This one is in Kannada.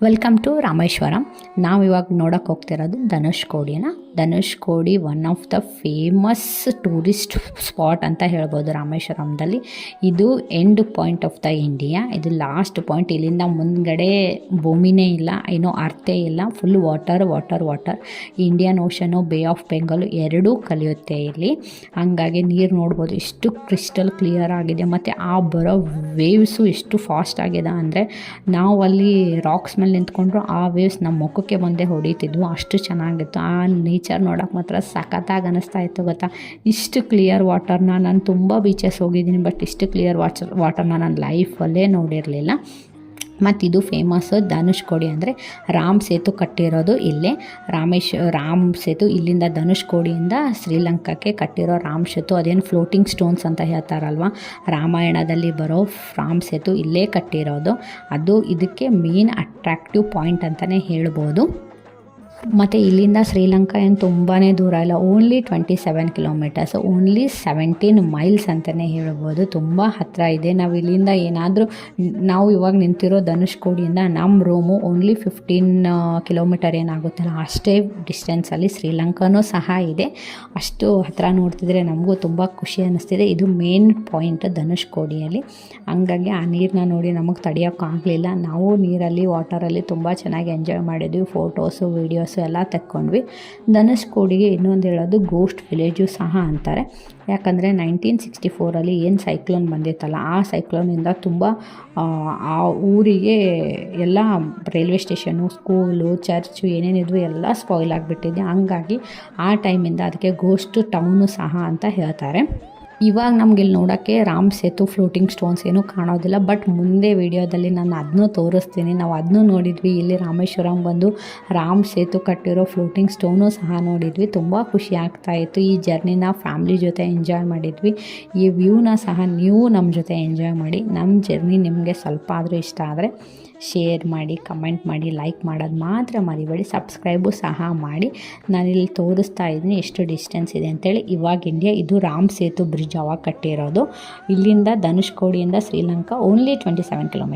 ವೆಲ್ಕಮ್ ಟು ರಾಮೇಶ್ವರಂ ನಾವು ಇವಾಗ ನೋಡೋಕೆ ಹೋಗ್ತಿರೋದು ಧನುಷ್ಕೋಡಿನ Dhanushkodi one of the famous tourist spot ಅಂತ ಹೇಳ್ಬೋದು ರಾಮೇಶ್ವರಂದಲ್ಲಿ. ಇದು end point of the India ಇದು ಲಾಸ್ಟ್ ಪಾಯಿಂಟ್ ಇಲ್ಲಿಂದ ಮುಂದ್ಗಡೆ ಭೂಮಿನೇ ಇಲ್ಲ, ಏನೋ ಅರ್ಥೇ ಇಲ್ಲ. Full water water water Indian ocean bay of Bengal ಎರಡೂ ಕಲಿಯುತ್ತೆ ಇಲ್ಲಿ. ಹಂಗಾಗಿ ನೀರು ನೋಡ್ಬೋದು, ಇಷ್ಟು ಕ್ರಿಸ್ಟಲ್ ಕ್ಲಿಯರ್ ಆಗಿದೆ. ಮತ್ತು ಆ ಬರೋ ವೇವ್ಸು ಎಷ್ಟು ಫಾಸ್ಟ್ ಆಗಿದೆ ಅಂದರೆ ನಾವು ಅಲ್ಲಿ ರಾಕ್ಸ್ ಮೇಲೆ ನಿಂತ್ಕೊಂಡ್ರು ಆ ವೇವ್ಸ್ ನಮ್ಮ ಮುಖಕ್ಕೆ ಬಂದೇ ಹೊಡಿತಿದ್ವು. ಅಷ್ಟು ಚೆನ್ನಾಗಿತ್ತು. ಆ ನೇಚರ್ ನೋಡೋಕೆ ಮಾತ್ರ ಸಖತ್ತಾಗಿ ಅನ್ನಿಸ್ತಾ ಇತ್ತು ಗೊತ್ತಾ? ಇಷ್ಟು ಕ್ಲಿಯರ್ ವಾಟರ್ನ ನಾನು ತುಂಬ ಬೀಚಸ್ ಹೋಗಿದ್ದೀನಿ ಬಟ್ ಇಷ್ಟು ಕ್ಲಿಯರ್ ವಾಟರ್ ವಾಟರ್ನ ನಾನು ಲೈಫಲ್ಲೇ ನೋಡಿರಲಿಲ್ಲ. ಮತ್ತು ಇದು ಫೇಮಸ್ಸು ಧನುಷ್ಕೋಡಿ ಅಂದರೆ ರಾಮ್ ಸೇತು ಕಟ್ಟಿರೋದು ಇಲ್ಲೇ. ರಾಮೇಶ್, ರಾಮ್ ಸೇತು ಇಲ್ಲಿಂದ ಧನುಷ್ಕೋಡಿಯಿಂದ ಶ್ರೀಲಂಕಾಕ್ಕೆ ಕಟ್ಟಿರೋ ರಾಮ್ ಸೇತು, ಅದೇನು ಫ್ಲೋಟಿಂಗ್ ಸ್ಟೋನ್ಸ್ ಅಂತ ಹೇಳ್ತಾರಲ್ವ? ರಾಮಾಯಣದಲ್ಲಿ ಬರೋ ರಾಮ್ ಸೇತು ಇಲ್ಲೇ ಕಟ್ಟಿರೋದು. ಅದು ಇದಕ್ಕೆ ಮೇನ್ ಅಟ್ರಾಕ್ಟಿವ್ ಪಾಯಿಂಟ್ ಅಂತಲೇ ಹೇಳ್ಬೋದು. ಮತ್ತು ಇಲ್ಲಿಂದ ಶ್ರೀಲಂಕಾ ಏನು ತುಂಬಾ ದೂರ ಇಲ್ಲ. Only twenty seven kilometres only seventeen miles ಅಂತಲೇ ಹೇಳ್ಬೋದು. ತುಂಬ ಹತ್ತಿರ ಇದೆ. ನಾವು ಇಲ್ಲಿಂದ ಏನಾದರೂ, ನಾವು ಇವಾಗ ನಿಂತಿರೋ ಧನುಷ್ಕೋಡಿಯಿಂದ ನಮ್ಮ ರೂಮು ಓನ್ಲಿ ಫಿಫ್ಟೀನ್ ಕಿಲೋಮೀಟರ್ ಏನಾಗುತ್ತಲ್ಲ, ಅಷ್ಟೇ ಡಿಸ್ಟೆನ್ಸಲ್ಲಿ ಶ್ರೀಲಂಕಾನೂ ಸಹ ಇದೆ. ಅಷ್ಟು ಹತ್ತಿರ ನೋಡ್ತಿದ್ರೆ ನಮಗೂ ತುಂಬ ಖುಷಿ ಅನ್ನಿಸ್ತಿದೆ ಇದು ಮೇನ್ ಪಾಯಿಂಟ್ ಧನುಷ್ಕೋಡಿಯಲ್ಲಿ. ಹಂಗಾಗಿ ಆ ನೀರನ್ನ ನೋಡಿ ನಮಗೆ ತಡೆಯೋಕ್ಕಾಗಲಿಲ್ಲ ನಾವು ನೀರಲ್ಲಿ ವಾಟರಲ್ಲಿ ತುಂಬ ಚೆನ್ನಾಗಿ ಎಂಜಾಯ್ ಮಾಡಿದ್ವಿ. ಫೋಟೋಸು ವೀಡಿಯೋಸು ಎಲ್ಲ ತೆಕ್ಕೊಂಡ್ವಿ. ಧನುಷ್ಕೋಡಿಗೆ ಇನ್ನೊಂದು ಹೇಳೋದು ಗೋಸ್ಟ್ ವಿಲೇಜು ಸಹ ಅಂತಾರೆ. ಯಾಕಂದರೆ ನೈನ್ಟೀನ್ ಸಿಕ್ಸ್ಟಿ ಫೋರಲ್ಲಿ ಏನು ಸೈಕ್ಲೋನ್ ಬಂದಿತ್ತಲ್ಲ, ಆ ಸೈಕ್ಲೋನಿಂದ ತುಂಬ, ಆ ಊರಿಗೆ ಎಲ್ಲ ರೈಲ್ವೆ ಸ್ಟೇಷನು, ಸ್ಕೂಲು, ಚರ್ಚು ಏನೇನಿದ್ವು ಎಲ್ಲ ಸ್ಪಾಯ್ಲ್ ಆಗಿಬಿಟ್ಟಿದೆ. ಹಂಗಾಗಿ ಆ ಟೈಮಿಂದ ಅದಕ್ಕೆ ಗೋಸ್ಟ್ ಟೌನು ಸಹ ಅಂತ ಹೇಳ್ತಾರೆ. ಇವಾಗ ನಮ್ಗೆ ಇಲ್ಲಿ ನೋಡೋಕ್ಕೆ ರಾಮ್ ಸೇತು ಫ್ಲೋಟಿಂಗ್ ಸ್ಟೋನ್ಸ್ ಏನೂ ಕಾಣೋದಿಲ್ಲ ಬಟ್ ಮುಂದೆ ವಿಡಿಯೋದಲ್ಲಿ ನಾನು ಅದನ್ನೂ ತೋರಿಸ್ತೀನಿ. ನಾವು ಅದನ್ನೂ ನೋಡಿದ್ವಿ, ಇಲ್ಲಿ ರಾಮೇಶ್ವರಂ ಬಂದು ರಾಮ್ ಸೇತು ಕಟ್ಟಿರೋ ಫ್ಲೋಟಿಂಗ್ ಸ್ಟೋನು ಸಹ ನೋಡಿದ್ವಿ. ತುಂಬ ಖುಷಿ ಆಗ್ತಾಯಿತ್ತು ಈ ಜರ್ನಿನ ಫ್ಯಾಮ್ಲಿ ಜೊತೆ ಎಂಜಾಯ್ ಮಾಡಿದ್ವಿ. ಈ ವ್ಯೂನ ಸಹ ನೀವು ನಮ್ಮ ಜೊತೆ ಎಂಜಾಯ್ ಮಾಡಿ. ನಮ್ಮ ಜರ್ನಿ ನಿಮಗೆ ಸ್ವಲ್ಪ ಆದರೂ ಇಷ್ಟ ಆದರೆ ಶೇರ್ ಮಾಡಿ, ಕಮೆಂಟ್ ಮಾಡಿ, ಲೈಕ್ ಮಾಡೋದು ಮಾತ್ರ ಮರಿಬೇಡಿ. ಸಬ್ಸ್ಕ್ರೈಬು ಸಹ ಮಾಡಿ. ನಾನಿಲ್ಲಿ ತೋರಿಸ್ತಾ ಇದ್ದೀನಿ ಎಷ್ಟು ಡಿಸ್ಟೆನ್ಸ್ ಇದೆ ಅಂತೇಳಿ. ಇವಾಗ ಇಂಡಿಯಾ, ಇದು ರಾಮ್ ಸೇತು ಬ್ರಿಡ್ಜ್ ಅವಾಗ ಕಟ್ಟಿರೋದು. ಇಲ್ಲಿಂದ ಧನುಷ್ಕೋಡಿಯಿಂದ Sri Lanka, only twenty seven kilometre.